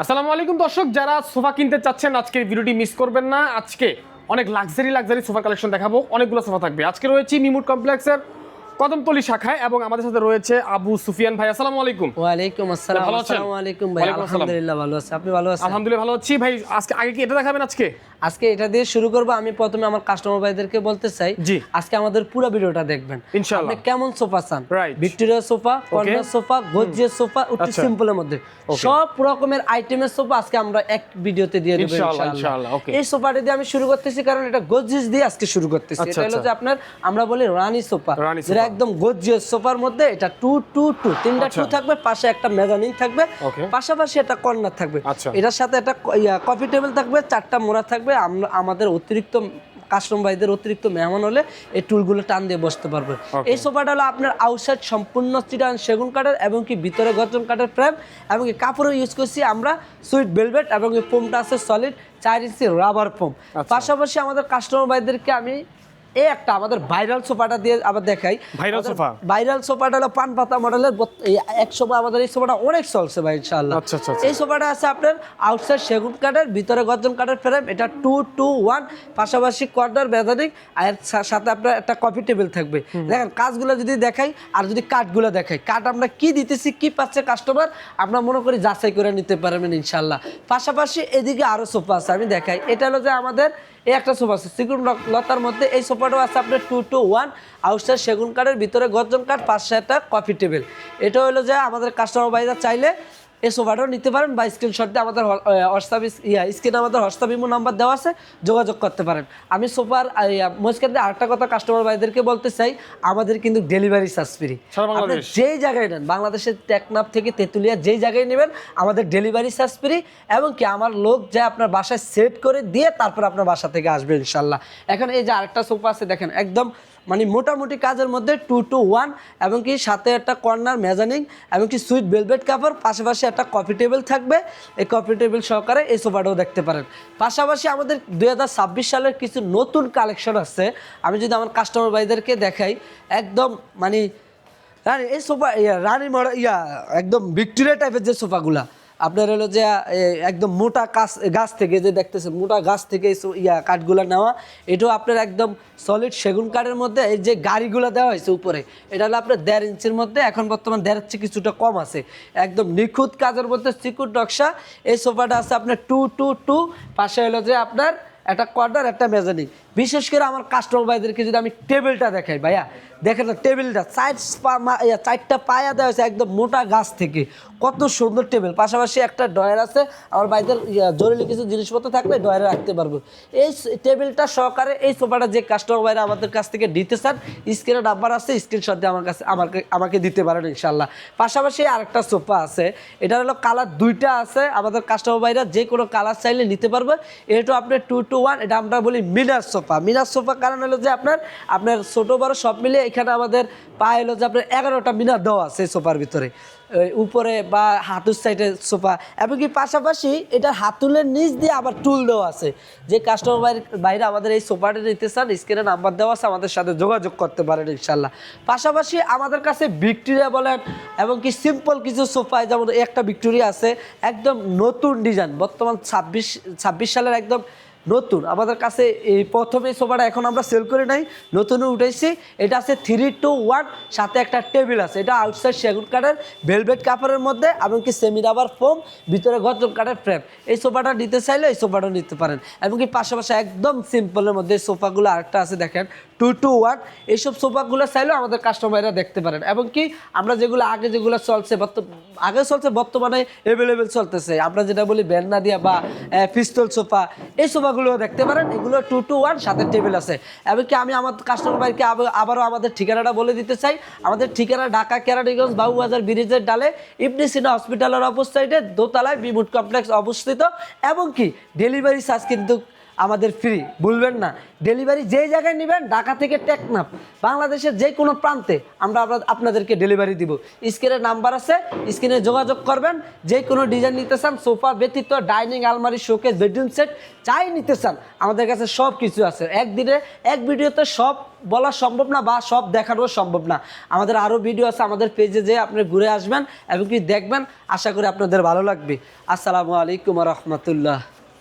আসসালামু আলাইকুম দর্শক, যারা সোফা কিনতে চাচ্ছেন আজকের ভিডিওটি মিস করবেন না। আজকে অনেক লাক্সারি লাক্সারি সোফা কালেকশন দেখাবো, অনেকগুলো সোফা থাকবে। আজকে রয়েছে মিমুট কমপ্লেক্সের কদমতলি শাখায় এবং আমাদের সাথে রয়েছে আবু সুফিয়ান ভাই। আসসালামু আলাইকুম। ওয়ালাইকুম আসসালাম। ভালো আছেন? আসসালামু আলাইকুম ভাই। আলহামদুলিল্লাহ ভালো আছি। আপনি ভালো আছেন? আলহামদুলিল্লাহ ভালো আছি। ভাই আজকে আগে কি এটা দেখাবেন আজকে? আজকে এটা দিয়ে শুরু করব। আমি প্রথমে আমার কাস্টমার ভাইদেরকে বলতে চাই জি। আজকে আমাদের পুরো ভিডিওটা দেখবেন। ইনশাআল্লাহ। আপনি কেমন সোফা চান? Right. Victoria sofa corner sofa গজ্জের sofa একটু আচ্ছা। সিম্পলের মধ্যে। সব রকমের আইটেমের সোফা আজকে আমরা এক ভিডিওতে দিয়ে দেব ইনশাআল্লাহ, ইনশাআল্লাহ। okay. এই সোফাটা দিয়ে আমি শুরু করতেছি কারণ এটা গজ্জিস দিয়ে আজকে শুরু করতেছি। আচ্ছা, এটা হলো আচ্ছা। যে আপনার আমরা বলি রানী সোফা। রানী যেটা সোফা। একদম গজ্জিয়াস সোফার মধ্যে এটা টু টু টু তিনটা আচ্ছা। টু থাকবে পাশে একটা মেজানিন থাকবে পাশাপাশি একটা কর্নার থাকবে। আচ্ছা। এটার সাথে একটা কফি টেবিল থাকবে চারটা মোড়া থাকবে। আমরা আমাদের অতিরিক্ত কাস্টমার ভাইদের অতিরিক্ত মেহমান হলে এই টুলগুলো টান দিয়ে বসতে পারবে। এই সোফাটা হলো আপনার আউটসাইড সম্পূর্ণ চিটান সেগুন কাঠের এবং কি ভিতরে গর্জন কাঠের ফ্রেম এবং কি কাপড়ও ইউজ করছি আমরা সুইট ভেলভেট এবং ফোমটা আছে সলিড চার ইঞ্চি রাবার ফোম আচ্ছা। পাশাপাশি আমাদের কাস্টমার ভাইদেরকে আমি এই একটা আমাদের ভাইরাল সোফাটা দিয়ে আবার দেখাই। Viral sofa? ভাইরাল সোফাটা হলো পান পাতা মডেলের এক সময় আমাদের এই সোফাটা অনেক চলছে ভাই ইনশাআল্লাহ। আচ্ছা, আচ্ছা, আচ্ছা। এই সোফাটা আছে আপনার আউটসাইড সেগুন কাঠের ভিতরে গর্জন কাঠের ফ্রেম এটা টু টু ওয়ান পাশাপাশি কর্নার বেদানিক আর সাথে আপনার একটা কফি টেবিল থাকবে। দেখেন কাজগুলো যদি দেখাই আর যদি কাঠগুলো দেখাই কাঠ আমরা কি দিতেছি কি পাচ্ছে কাস্টমার আমরা মনে করি যাচাই করে নিতে পারবেন ইনশাল্লাহ পাশাপাশি এদিকে আরও সোফা আছে আমি দেখাই। এটা হলো যে আমাদের এই একটা সোফা আছে। সিগুন লতার মধ্যে এই সোফাটাও আছে আপনার টু টু ওয়ান আউটসাইড সেগুন কাঠের ভিতরে গর্জন কাঠ পাঁচশো একটা কফি টেবিল এটা হলো যে আমাদের কাস্টমার বাইরা চাইলে এই সোফাটাও নিতে পারেন বা স্ক্রিনশট দিয়ে আমাদের হোয়াটসঅ্যাপ ইয়া স্ক্রিনে আমাদের হোয়াটসঅ্যাপ ইমো নাম্বার দেওয়া আছে যোগাযোগ করতে পারেন। আমি সোফার মজকার দিয়ে আরেকটা কথা কাস্টমার ভাইদেরকে বলতে চাই আমাদের কিন্তু ডেলিভারি চার্জ ফ্রি যেই জায়গায় নেন বাংলাদেশের টেকনাফ থেকে তেঁতুলিয়া যেই জায়গায় নেবেন আমাদের ডেলিভারি চার্জ ফ্রি এবং কি আমার লোক যে আপনার বাসায় সেট করে দিয়ে তারপর আপনার বাসা থেকে আসবে ইনশাল্লাহ। এখন এই যে আরেকটা সোফা আছে দেখেন একদম মানে মোটামুটি কাজের মধ্যে টু টু ওয়ান এবং কি সাথে একটা কর্নার মেজানিং এবং কি সুইট বেলভেট কাপড় পাশাপাশি একটা কফি টেবিল থাকবে। এই কফি টেবিল সহকারে এই সোফাটাও দেখতে পারেন। পাশাপাশি আমাদের দু হাজার ছাব্বিশ সালের কিছু নতুন কালেকশন আছে। আমি যদি আমার কাস্টমার ভাইদেরকে দেখাই, একদম মানে রানী, এই সোফা ইয়া রানী মডেল ইয়া, একদম ভিক্টোরিয়া টাইপের যে সোফাগুলা আপনার হলো যে একদম মোটা কাছ, গাছ থেকে যে দেখতেছেন, মোটা গাছ থেকে ইয়া কাঠগুলা নেওয়া, এটাও আপনার একদম সলিড সেগুন কাঠের মধ্যে, এই যে গাড়িগুলো দেওয়া হয়েছে উপরে, এটা হলো আপনার দেড় ইঞ্চির মধ্যে, এখন বর্তমান দেড় ইঞ্চি কিছুটা কম আছে। একদম নিখুঁত কাজের মধ্যে চিকুট নকশা, এই সোফাটা আছে আপনার টু টু টু পাশে হলো যে আপনার একটা কর্নার একটা মেজানিং বিশেষ করে আমার কাস্টমার ভাইদেরকে যদি আমি টেবিলটা দেখাই, ভাইয়া, দেখেন না টেবিলটা, চার চারটা পায়া দেওয়া হয়েছে একদম মোটা গাছ থেকে। কত সুন্দর টেবিল। পাশাপাশি একটা ডয়ার আছে, আমার ভাইদের জরুরি কিছু জিনিসপত্র থাকলে ডয়ারে রাখতে পারব। এই টেবিলটা সহকারে এই সোফাটা যে কাস্টমার ভাইরা আমাদের কাছ থেকে দিতে চান, স্ক্রিনে নাম্বার আছে স্ক্রিনশট দিয়ে আমার কাছে আমাকে আমাকে দিতে পারেন ইনশাল্লাহ পাশাপাশি আরেকটা সোফা আছে এটা হলো কালার দুইটা আছে, আমাদের কাস্টমার ভাইরা যে কোনো কালার চাইলে নিতে পারবে। এটা আপনার টু টু ওয়ান এটা আমরা বলি মিনার সোফা। মিনার সোফা কারণ হলো যে আপনার আপনার ছোট বড় সব মিলে এখানে আমাদের পায়ে হলো যে আপনার এগারোটা মিনার দেওয়া আছে সোফার ভিতরে। উপরে বা হাতুর সাইডে সোফা। এমনকি পাশাপাশি এটা হাতুলের নিচ দিয়ে আবার টুল দেওয়া আছে। যে কাস্টমার বাইরে আমাদের এই সোফাটা নিতে চান স্ক্রিনে নাম্বার দেওয়া আছে, আমাদের সাথে যোগাযোগ করতে পারেন ইনশাল্লাহ পাশাপাশি আমাদের কাছে ভিক্টোরিয়া বলেন এবং কি সিম্পল কিছু সোফায় যেমন একটা ভিক্টোরিয়া আছে, একদম নতুন ডিজাইন বর্তমান ছাব্বিশ ছাব্বিশ সালের একদম নতুন। আমাদের কাছে এই প্রথম সোফাটা এখন আমরা সেল করে নাই নতুন উঠেছি। এটা আছে থ্রি টু ওয়ান সাথে একটা টেবিল আছে। এটা আউটসাইড সেগুন কাঠের ভেলভেট কাপড়ের মধ্যে এমনকি সেমি রাবার ফোম ভিতরে গর্জন কাঠের ফ্রেম এই সোফাটা নিতে চাইলে এই সোফাটা নিতে পারেন। এমনকি পাশাপাশি একদম সিম্পলের মধ্যে এই সোফাগুলো আরেকটা আছে, দেখেন টু টু ওয়ান এইসব সোফাগুলো চাইলেও আমাদের কাস্টমাররা দেখতে পারেন। এবং কি আমরা যেগুলো আগে যেগুলো চলছে আগে চলছে, বর্তমানে অ্যাভেলেবেল চলতেছে। আমরা যেটা বলি বেলনা দিয়া বা পিস্তল সোফা এই সোফাগুলো দেখতে পারেন, এগুলো টু টু ওয়ান সাথে টেবিল আছে। এবং কি আমি আমার কাস্টমার ভাইকে আবারও আমাদের ঠিকানাটা বলে দিতে চাই। আমাদের ঠিকানা ঢাকা, কেরানীগঞ্জ, বাবুবাজার ব্রিজের ডালে, ইবনি সিনা হসপিটালের অপোসাইডে দোতলায় বিমুট কমপ্লেক্স অবস্থিত। এবং কি ডেলিভারি চার্জ কিন্তু আমাদের ফ্রি ভুলবেন না। ডেলিভারি যেই জায়গায় নেবেন, ঢাকা থেকে টেকনাফ, বাংলাদেশের যে কোনো প্রান্তে আমরা আপনাদেরকে ডেলিভারি দিব। স্ক্রিনে নাম্বার আছে স্ক্রিনে যোগাযোগ করবেন, যে কোনো ডিজাইন নিতে চান, সোফা ব্যতীত ডাইনিং আলমারি শোকেস বেডরুম সেট যাই নিতে চান, আমাদের কাছে সব কিছু আছে। একদিনে, এক ভিডিওতে সব বলা সম্ভব না বা সব দেখানো সম্ভব না। আমাদের আরও ভিডিও আছে, আমাদের পেজে যেয়ে আপনি ঘুরে আসবেন এবং কি দেখবেন। আশা করি আপনাদের ভালো লাগবে। আসসালামু আলাইকুম রহমতুল্লাহ।